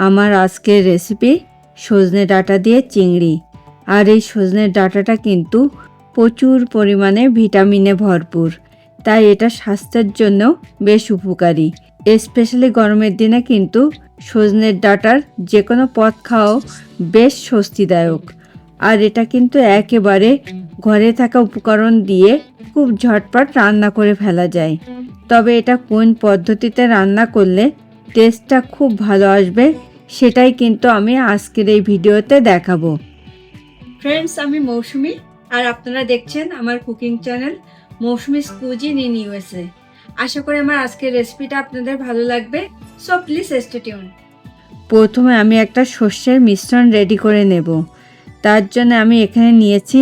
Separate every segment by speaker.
Speaker 1: আমার আজকের রেসিপি সজনে ডাঁটা দিয়ে চিংড়ি। আর এই সজনে ডাঁটাটা কিন্তু প্রচুর পরিমাণে ভিটামিনে ভরপুর। তাই এটা স্বাস্থ্যের জন্য বেশ উপকারী। স্পেশালি গরমের দিনে কিন্তু সজনের ডাঁটার যে কোনো পদ খাওয়াও বেশ স্বস্তিদায়ক। আর এটা কিন্তু একেবারে ঘরে থাকা উপকরণ দিয়ে খুব ঝটপট রান্না করে ফেলা যায়। তবে এটা কোন পদ্ধতিতে রান্না করলে টেস্টটা খুব ভালো আসবে, সেটাই কিন্তু আমি আজকের এই ভিডিওতে দেখাবো। ফ্রেন্ডস আমি মৌসুমি, আর আপনারা দেখছেন আমার cooking channel Mousumi cuisine in USA আশা করি আমার আজকের রেসিপিটা আপনাদের ভালো লাগবে সো প্লিজ স্টেটিউন প্রথমে আমি একটা শস্যের মিশ্রণ রেডি করে নেব। তার জন্য আমি এখানে নিয়েছি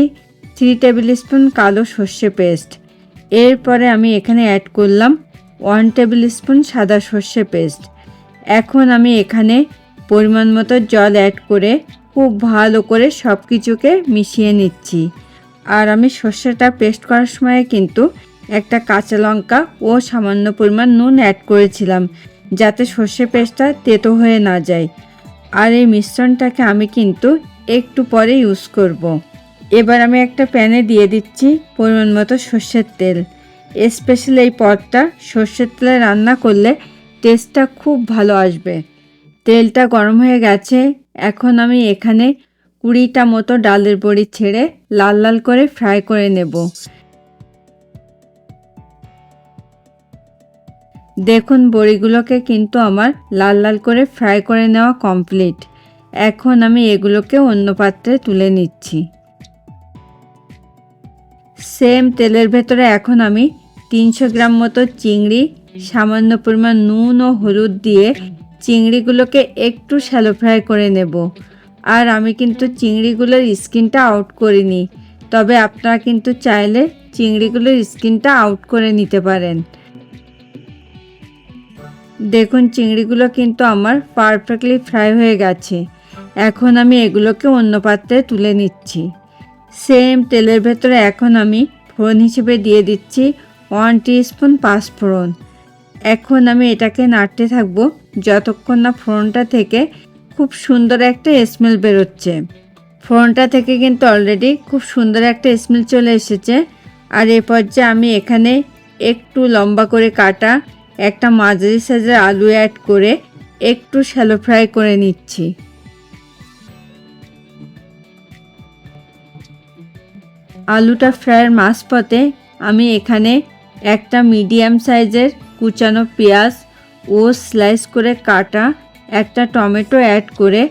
Speaker 1: থ্রি টেবিল স্পুন কালো সর্ষে পেস্ট এরপরে আমি এখানে অ্যাড করলাম ওয়ান টেবিল স্পুন সাদা সর্ষে পেস্ট এখন আমি এখানে পরিমাণ মতো জল অ্যাড করে খুব ভালো করে সব কিছুকে মিশিয়ে নিচ্ছি। আর আমি সর্ষেটা পেস্ট করার সময় কিন্তু একটা কাঁচা লঙ্কা ও সামান্য পরিমাণ নুন অ্যাড করেছিলাম, যাতে সর্ষে পেস্টটা তেতো হয়ে না যায়। আর এই মিশ্রণটাকে আমি কিন্তু একটু পরে ইউজ করব। এবার আমি একটা প্যানে দিয়ে দিচ্ছি পরিমাণ মতো সর্ষের তেল। স্পেশালি এই পদটা সর্ষের তেলে রান্না করলে টেস্টটা খুব ভালো আসবে। তেলটা গরম হয়ে গেছে, এখন আমি এখানে কুড়িটা মতো ডালের বড়ি ছেড়ে লাল লাল করে ফ্রাই করে নেব। দেখুন, বড়িগুলোকে কিন্তু আমার লাল লাল করে ফ্রাই করে নেওয়া কমপ্লিট। এখন আমি এগুলোকে অন্য পাত্রে তুলে নিচ্ছি। সেম তেলের ভেতরে এখন আমি তিনশো গ্রাম মতো চিংড়ি সামান্য পরিমাণ নুন ও হলুদ দিয়ে চিংড়িগুলোকে একটু শ্যালো ফ্রাই করে নেব। আর আমি কিন্তু চিংড়িগুলোর স্কিনটা আউট করিনি, তবে আপনারা কিন্তু চাইলে চিংড়িগুলোর স্কিনটা আউট করে নিতে পারেন। দেখুন, চিংড়িগুলো কিন্তু আমার পারফেক্টলি ফ্রাই হয়ে গেছে। এখন আমি এগুলোকে অন্য পাত্রে তুলে নিচ্ছি। সেম তেলের ভেতরে এখন আমি ফোড়ন হিসেবে দিয়ে দিচ্ছি ওয়ান স্পুন পাঁচফোড়ন। এখন আমি এটাকে নাড়তে থাকব যতক্ষণ না ফোড়নটা থেকে খুব সুন্দর একটা স্মেল বেরোচ্ছে। ফোড়নটা থেকে কিন্তু অলরেডি খুব সুন্দর একটা স্মেল চলে এসেছে। আর এ পর্যায়ে আমি এখানে একটু লম্বা করে কাটা একটা মাঝারি সাইজের আলু অ্যাড করে একটু শ্যালো ফ্রাই করে নিচ্ছি। আলুটা ফ্রাইয়ের মাঝপথে আমি এখানে একটা মিডিয়াম সাইজের কুচানো পেঁয়াজ ও স্লাইস করে কাটা, একটা টমেটো অ্যাড করে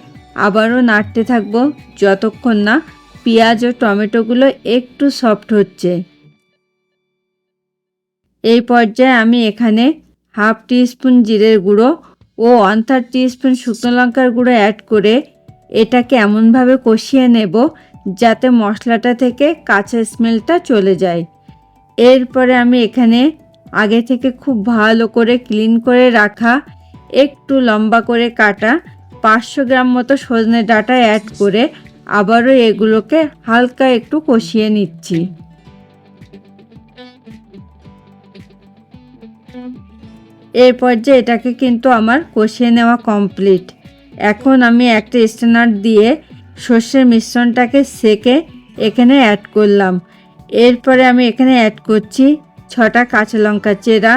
Speaker 1: আবারও নাড়তে থাকব যতক্ষণ না পেঁয়াজ ও টমেটোগুলো একটু সফট হচ্ছে। এই পর্যায়ে আমি এখানে হাফ স্পুন জিরের গুঁড়ো ও ওয়ান থার্ড স্পুন শুকনো লঙ্কার গুঁড়ো অ্যাড করে এটাকে এমনভাবে কষিয়ে নেব যাতে মশলাটা থেকে কাঁচা স্মেলটা চলে যায়। এরপরে আমি এখানে আগে থেকে খুব ভালো করে ক্লিন করে রাখা, একটু লম্বা করে কাটা, পাঁচশো গ্রাম মতো সজনে ডাটা অ্যাড করে আবারও এগুলোকে হালকা একটু কষিয়ে নিচ্ছি। এরপর যে এটাকে কিন্তু আমার কষিয়ে নেওয়া কমপ্লিট এখন আমি একটা স্ট্যান্ডার্ড দিয়ে সর্ষের মিশ্রণটাকে সেকে এখানে অ্যাড করলাম। এরপরে আমি এখানে অ্যাড করছি ছটা কাঁচা লঙ্কা চেরা,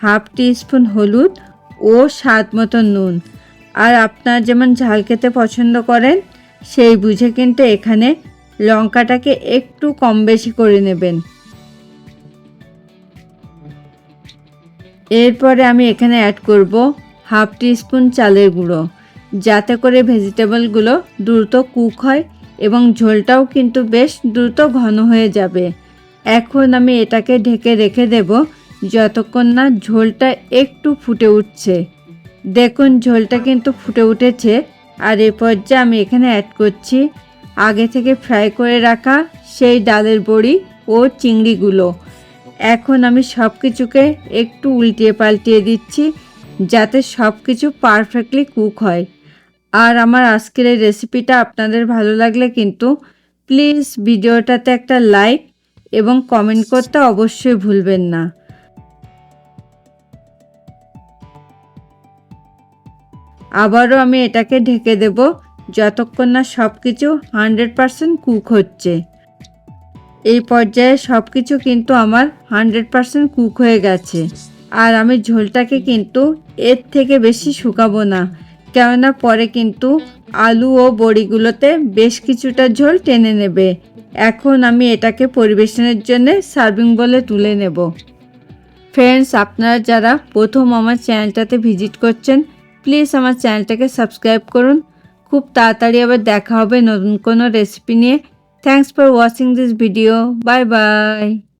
Speaker 1: হাফ স্পুন হলুদ ও স্বাদ মতো নুন। আর আপনার যেমন ঝাল খেতে পছন্দ করেন, সেই বুঝে কিন্তু এখানে লঙ্কাটাকে একটু কম বেশি করে নেবেন। এরপরে আমি এখানে অ্যাড করব হাফ টি স্পুন চালের গুঁড়ো। যাতে করে ভেজিটেবলগুলো দ্রুত কুক হয় এবং ঝোলটাও কিন্তু বেশ দ্রুত ঘন হয়ে যাবে। এখন আমি এটাকে ঢেকে রেখে দেব যতক্ষণ না ঝোলটা একটু ফুটে উঠছে। দেখুন, ঝোলটা কিন্তু ফুটে উঠেছে। আর এ পর্যায়ে আমি এখানে অ্যাড করছি আগে থেকে ফ্রাই করে রাখা সেই ডালের বড়ি ও চিংড়িগুলো। এখন আমি সব কিছুকে একটু উল্টিয়ে পাল্টিয়ে দিচ্ছি যাতে সব কিছু পারফেক্টলি কুক হয়। আর আমার আজকের এই রেসিপিটা আপনাদের ভালো লাগলে কিন্তু প্লিজ ভিডিওটাতে একটা লাইক এবং কমেন্ট করতে অবশ্যই ভুলবেন না। আবারও আমি এটাকে ঢেকে দেব, যতক্ষণ না সব কিছু হান্ড্রেড পারসেন্ট কুক হচ্ছে। এই পর্যায়ে সব কিছু কিন্তু আমার হান্ড্রেড পারসেন্ট কুক হয়ে গেছে। আর আমি ঝোলটাকে কিন্তু এর থেকে বেশি শুকাবো না। কেননা পরে কিন্তু আলু ও বড়িগুলোতে বেশ কিছুটা ঝোল টেনে নেবে। এখন আমি এটাকে পরিবেশনের জন্য সার্ভিং বলে তুলে নেব। ফ্রেন্ডস, আপনারা যারা প্রথম আমার চ্যানেলটাতে ভিজিট করছেন, প্লিজ আমার চ্যানেলটাকে সাবস্ক্রাইব করুন। খুব তাড়াতাড়ি আবার দেখা হবে নতুন কোনো রেসিপি নিয়ে। Thanks for watching this video. Bye bye.